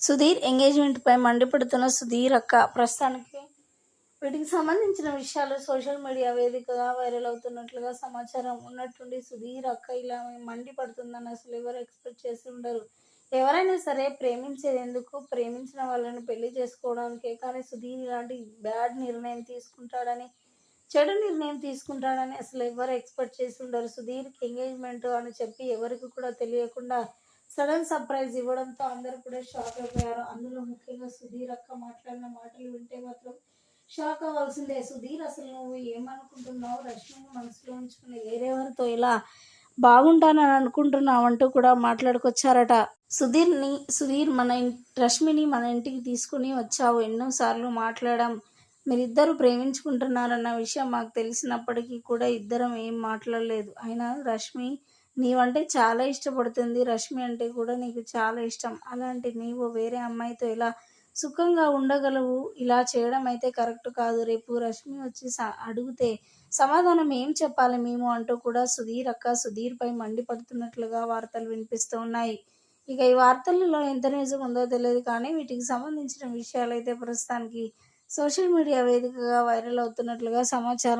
సుధీర్ ఎంగేజ్మెంట్పై మండిపడుతున్న సుధీర్ అక్క ప్రస్తుతానికి వీటికి సంబంధించిన విషయాలు సోషల్ మీడియా వేదికగా వైరల్ అవుతున్నట్లుగా సమాచారం ఉన్నట్టుండి సుధీర్ అక్క ఇలా మండిపడుతుందని అసలు ఎవరు ఎక్స్పెక్ట్ చేసి ఉండరు. ఎవరైనా సరే ప్రేమించేది ఎందుకు ప్రేమించిన వాళ్ళని పెళ్ళి చేసుకోవడానికే కానీ సుధీర్ ఇలాంటి బ్యాడ్ నిర్ణయం తీసుకుంటాడని చెడు నిర్ణయం తీసుకుంటాడని అసలు ఎవరు ఎక్స్పెక్ట్ చేసి ఉండరు. సుధీర్కి ఎంగేజ్మెంట్ అని చెప్పి ఎవరికి కూడా తెలియకుండా సడన్ సర్ప్రైజ్ ఇవ్వడంతో అందరూ కూడా షాక్ అయిపోయారు. అందులో ముఖ్యంగా సుధీర్ అక్క మాట్లాడిన మాటలు వింటే మాత్రం షాక్ అవ్వాల్సిందే. సుధీర్ అసలు నువ్వు ఏమనుకుంటున్నావు? రష్మిని మనసులో ఉంచుకుని వేరేవారితో ఇలా బాగుంటానని అనుకుంటున్నావు అంటూ కూడా మాట్లాడుకొచ్చారట. సుధీర్ని సుధీర్ మన రష్మిని మన ఇంటికి తీసుకుని వచ్చావు. ఎన్నోసార్లు మాట్లాడాం. మీరిద్దరు ప్రేమించుకుంటున్నారన్న విషయం మాకు తెలిసినప్పటికీ కూడా ఇద్దరం ఏం మాట్లాడలేదు. అయినా రష్మి నీవంటే చాలా ఇష్టపడుతుంది. రష్మి అంటే కూడా నీకు చాలా ఇష్టం. అలాంటి నీవు వేరే అమ్మాయితో ఇలా సుఖంగా ఉండగలవు? ఇలా చేయడం అయితే కరెక్ట్ కాదు. రేపు రష్మి వచ్చి స- అడిగితే సమాధానం ఏం చెప్పాలి మేము అంటూ కూడా సుధీర్ అక్క సుధీర్పై మండిపడుతున్నట్లుగా వార్తలు వినిపిస్తూ ఉన్నాయి. ఇక ఈ వార్తలలో ఎంత నిజం ఉందో తెలియదు కానీ వీటికి సంబంధించిన విషయాలు అయితే ప్రస్తుతానికి సోషల్ మీడియా వేదికగా వైరల్ అవుతున్నట్లుగా సమాచారం.